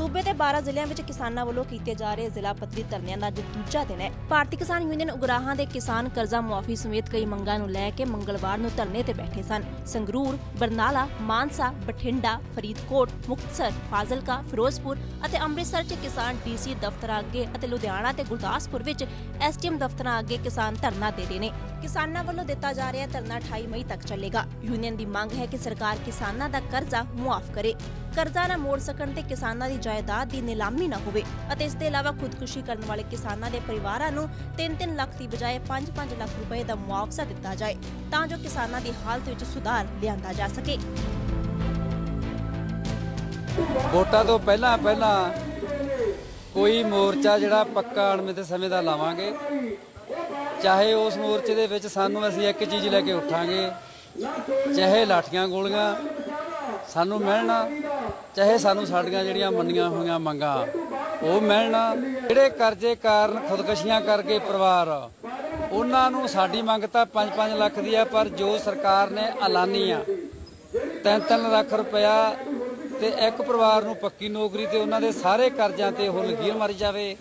ਸੂਬੇ ਦੇ 12 ਜ਼ਿਲ੍ਹਿਆਂ ਵਿੱਚ ਕਿਸਾਨਾਂ ਵੱਲੋਂ ਕੀਤੇ ਜਾ ਰਹੇ ਜ਼ਿਲ੍ਹਾ ਪੱਧਰੀ ਧਰਨਿਆਂ ਦਾ ਅੱਜ ਦੂਜਾ ਦਿਨ ਹੈ। ਭਾਰਤੀ ਕਿਸਾਨ ਯੂਨੀਅਨ ਉਗਰਾਹਾਂ ਦੇ ਕਿਸਾਨ ਕਰਜ਼ਾ ਮੁਆਫੀ ਸਮੇਤ ਕਈ ਮੰਗਾਂ ਨੂੰ ਲੈ ਕੇ ਮੰਗਲਵਾਰ ਨੂੰ ਧਰਨੇ ਤੇ ਬੈਠੇ ਸਨ। ਸੰਗਰੂਰ, ਬਰਨਾਲਾ, ਮਾਨਸਾ, ਬਠਿੰਡਾ, ਫਰੀਦਕੋਟ, ਮੁਕਤਸਰ, ਫਾਜ਼ਿਲਕਾ, ਫਿਰੋਜ਼ਪੁਰ ਅਤੇ ਅੰਮ੍ਰਿਤਸਰ 'ਚ ਕਿਸਾਨ ਡੀਸੀ ਦਫ਼ਤਰਾਂ ਅੱਗੇ ਅਤੇ ਲੁਧਿਆਣਾ ਤੇ ਗੁਰਦਾਸਪੁਰ ਵਿੱਚ ਐਸਟੀਐਮ ਦਫ਼ਤਰਾਂ ਅੱਗੇ ਕਿਸਾਨ ਧਰਨਾ ਦੇ ਰਹੇ ਨੇ। ਕਿਸਾਨਾਂ ਵੱਲੋਂ ਦਿੱਤਾ ਜਾ ਰਿਹਾ ਧਰਨਾ 28 ਮਈ ਤੱਕ ਚੱਲੇਗਾ। ਯੂਨੀਅਨ ਦੀ ਮੰਗ ਹੈ ਕਿ ਸਰਕਾਰ ਕਿਸਾਨਾਂ ਦਾ ਕਰਜ਼ਾ ਮੁਆਫ ਕਰੇ। ਕਰਜ਼ਾ ਨਾ ਮੋੜ ਸਕਣ ਤੇ ਕਿਸਾਨਾਂ ਦੀ ਜਾਇਦਾਦ ਦੀ ਨਿਲਾਮੀ ਨਾ ਹੋਵੇ ਅਤੇ ਇਸ ਦੇ ਇਲਾਵਾ ਖੁਦਕੁਸ਼ੀ ਕਰਨ ਵਾਲੇ ਕਿਸਾਨਾਂ ਦੇ ਪਰਿਵਾਰਾਂ ਨੂੰ 3-3 ਲੱਖ ਦੀ ਬਜਾਏ 5-5 ਲੱਖ ਰੁਪਏ ਦਾ ਮੁਆਵਜ਼ਾ ਦਿੱਤਾ ਜਾਏ ਤਾਂ ਜੋ ਕਿਸਾਨਾਂ ਦੀ ਹਾਲਤ ਵਿੱਚ ਸੁਧਾਰ ਲਿਆਂਦਾ ਜਾ ਸਕੇ। ਵੋਟਾਂ ਤੋਂ ਪਹਿਲਾਂ ਪਹਿਲਾਂ ਕੋਈ ਮੋਰਚਾ ਜਿਹੜਾ ਪੱਕਾ ਅਣਮਿੱਥੇ ਸਮੇਂ ਦਾ ਲਾਵਾਂਗੇ। ਚਾਹੇ ਉਸ ਮੋਰਚੇ ਦੇ ਵਿੱਚ ਸਾਨੂੰ ਅਸੀਂ ਇੱਕ ਚੀਜ਼ ਲੈ ਕੇ ਉੱਠਾਂਗੇ, ਚਾਹੇ ਲਾਠੀਆਂ ਗੋਲੀਆਂ, ਸਾਨੂੰ ਮਿਲਣਾ, ਚਾਹੇ ਸਾਨੂੰ ਸਾਡੀਆਂ ਜਿਹੜੀਆਂ ਮੰਨੀਆਂ ਹੋਈਆਂ ਮੰਗਾਂ, ਉਹ ਮਿਲਣਾ। ਜਿਹੜੇ ਕਰਜ਼ੇ ਕਾਰਨ ਖੁਦਕਸ਼ੀਆਂ ਕਰਕੇ ਪਰਿਵਾਰ, ਉਹਨਾਂ ਨੂੰ ਸਾਡੀ ਮੰਗ ਤਾਂ 5-5 ਲੱਖ ਦੀ ਆ, ਪਰ ਜੋ ਸਰਕਾਰ ਨੇ ਐਲਾਨੀ ਆ 3-3 ਲੱਖ ਰੁਪਇਆ ਤੇ ਇੱਕ ਪਰਿਵਾਰ ਨੂੰ ਪੱਕੀ ਨੌਕਰੀ ਤੇ ਉਹਨਾਂ ਦੇ ਸਾਰੇ ਕਰਜ਼ਿਆਂ ਤੇ ਉਹ ਲਕੀਰ ਮਾਰੀ ਜਾਵੇ।